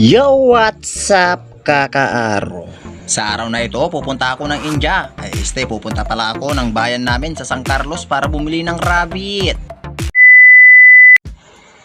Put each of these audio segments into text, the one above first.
Yo, what's up, kakaaro? Sa araw na ito, pupunta ako ng India. Ay, este, pupunta pala ako ng bayan namin sa San Carlos para bumili ng rabbit.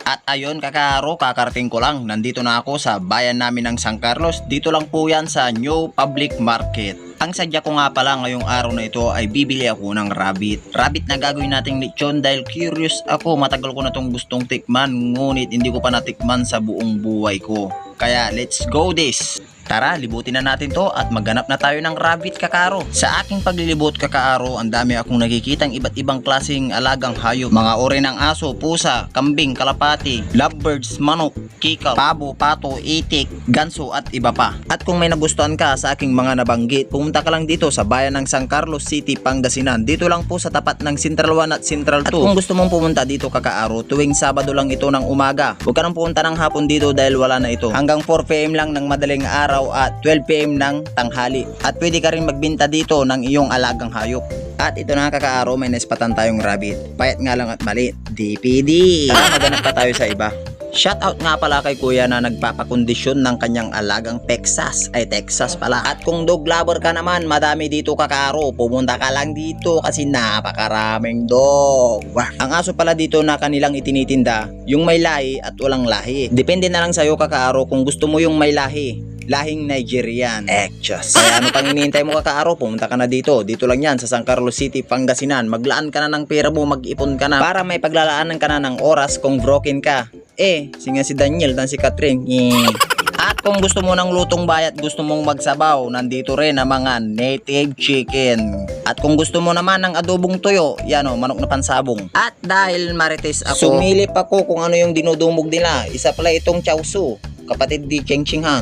At ayun, kakaro, kakarating ko lang. Nandito na ako sa bayan namin ng San Carlos. Dito lang po yan sa New Public Market. Ang sadya ko nga pala ngayong araw na ito ay bibili ako ng rabbit. Rabbit na gagawin nating lechon dahil curious ako. Matagal ko na itong gustong tikman. Ngunit hindi ko pa natikman sa buong buhay ko. Kaya let's go this! Tara, libutin na natin to at magganap na tayo ng rabbit kakaro. Sa aking paglilibot kakaaro, ang dami akong nakikitang iba't ibang klaseng alagang hayop. Mga uri ng aso, pusa, kambing, kalapati, lovebirds, manok, kikal, pabo, pato, itik, ganso at iba pa. At kung may nagustuhan ka sa aking mga nabanggit, pumunta ka lang dito sa bayan ng San Carlos City, Pangasinan. Dito lang po sa tapat ng Central 1 at Central 2. At kung gusto mong pumunta dito kakaaro, tuwing Sabado lang ito ng umaga. Huwag ka nang pumunta ng hapon dito dahil wala na ito. Hanggang 4pm lang ng madaling araw at 12pm ng tanghali. At pwede ka rin magbinta dito ng iyong alagang hayop. At ito na kakaaro, may naispatan tayong rabbit. Payat nga lang at maliit. DPD! Tara, maghanap pa tayo sa iba. Shoutout nga pala kay kuya na nagpapakondisyon ng kanyang alagang Texas. Ay Texas pala. At kung dog lover ka naman, madami dito kakaro. Pumunta ka lang dito kasi napakaraming dog. Wah. Ang aso pala dito na kanilang itinitinda, yung may lahi at walang lahi. Depende na lang sa'yo kakaro kung gusto mo yung may lahi lahing Nigerian. Ekchos. Kaya ano pang hinihintay mo kakaaro, pumunta ka na dito. Dito lang yan sa San Carlos City, Pangasinan. Maglaan ka na ng pera mo, mag-ipon ka na. Para may paglalaanan ka na ng oras kung broken ka. Eh, singa si Daniel dan si Catherine. Eh. At kung gusto mo ng lutong bayat, gusto mong magsabaw, nandito rin ang mga native chicken. At kung gusto mo naman ng adobong tuyo, yan o, manok na pansabong. At dahil marites ako, sumilip ako kung ano yung dinudumog nila. Isa pala itong chowsu kapatid di Cheng Ching Han.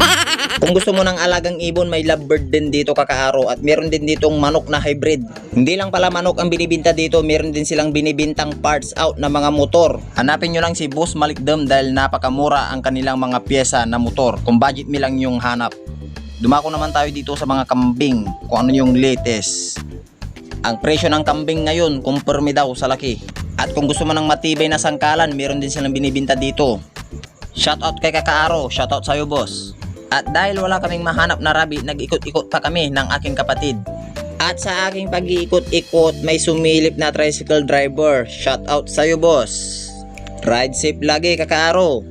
Kung gusto mo ng alagang ibon, may lovebird din dito kakaaro at meron din ditong manok na hybrid. Hindi lang pala manok ang binibinta dito, meron din silang binibintang parts out na mga motor. Hanapin nyo lang si Boss Malikdam dahil napakamura ang kanilang mga pyesa na motor. Kung budget mi lang yung hanap. Dumako naman tayo dito sa mga kambing, kung ano yung latest. Ang presyo ng kambing ngayon, kumpirmi daw sa laki. At kung gusto mo ng matibay na sangkalan, meron din silang binibinta dito. Shoutout kay Kakaaro, shoutout sa'yo boss. At dahil wala kaming mahanap na rabbit, nag-ikot-ikot pa kami ng aking kapatid. At sa aking pag-iikot-ikot, may sumilip na tricycle driver. Shoutout sa'yo boss. Ride safe lagi Kakaaro.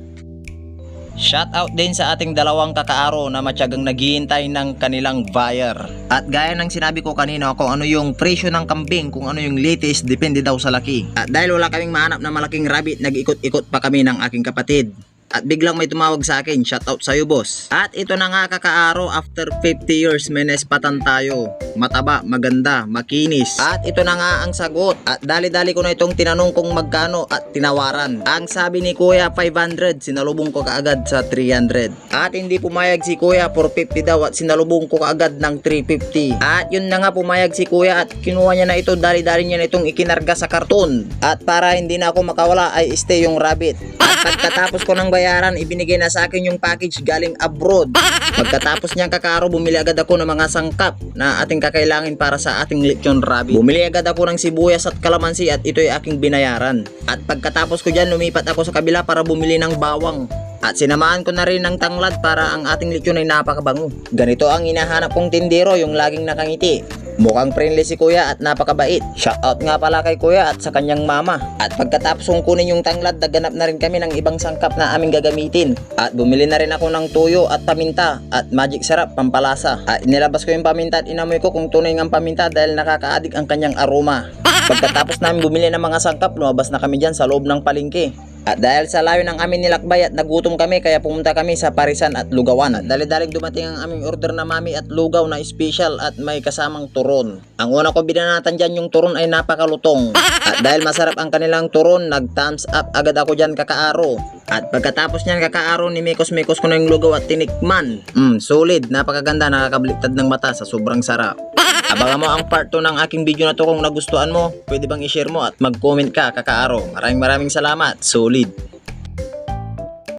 Shoutout din sa ating dalawang kakaaro na matyagang naghihintay ng kanilang buyer. At gaya ng sinabi ko kanina kung ano yung presyo ng kambing, kung ano yung latest, depende daw sa laki. At dahil wala kaming mahanap na malaking rabbit, nag-ikot-ikot pa kami ng aking kapatid. At biglang may tumawag sa akin, shoutout sa'yo boss. At ito na nga kakaaro, after 50 years may nespatan tayo. Mataba, maganda, makinis. At ito na nga ang sagot. At dali-dali ko na itong tinanong kung magkano at tinawaran. Ang sabi ni kuya 500, sinalubong ko kaagad sa 300. At hindi pumayag si kuya 450 daw at sinalubong ko kaagad ng 350. At yun na nga pumayag si kuya at kinuha niya na ito, dali-dali niya na itong ikinarga sa karton. At para hindi na ako makawala ay stay yung rabbit. At pagkatapos ko ng bayaran, ibinigay na sa akin yung package galing abroad. Pagkatapos niyang kakaro, bumili agad ako ng mga sangkap na ating kakailangan para sa ating lechon rabbit. Bumili agad ako ng sibuyas at kalamansi at ito'y aking binayaran. At pagkatapos ko dyan, lumipat ako sa kabila para bumili ng bawang. At sinamahan ko na rin ng tanglad para ang ating lechon ay napakabango. Ganito ang hinahanap kong tindero, yung laging nakangiti. Mukhang friendly si kuya at napakabait. Shoutout nga pala kay kuya at sa kanyang mama. At pagkatapos kong kunin yung tanglad, naganap na rin kami ng ibang sangkap na aming gagamitin. At bumili na rin ako ng tuyo at paminta at magic sarap pampalasa. At inilabas ko yung paminta at inamoy ko kung tunay ng paminta dahil nakakaadik ang kanyang aroma. Pagkatapos namin bumili ng mga sangkap, lumabas na kami dyan sa loob ng palengke. At dahil sa layo ng amin nilakbay at nagutom kami kaya pumunta kami sa Parisan at Lugawan. At dali-dalig dumating ang aming order na mami at lugaw na special at may kasamang turon. Ang una ko binanatan dyan yung turon ay napakalutong. At dahil masarap ang kanilang turon, nag-thumbs up agad ako dyan kakaaro. At pagkatapos niyan kakaaro ni Mikos-Mikos ko na yung lugaw at tinikman. Mm, solid, napakaganda, nakakabliktad ng mata sa sobrang sarap. Abangan mo ang part 2 ng aking video na to kung nagustuhan mo. Pwede bang i-share mo at mag-comment ka kakaaro. Maraming maraming salamat. Solid.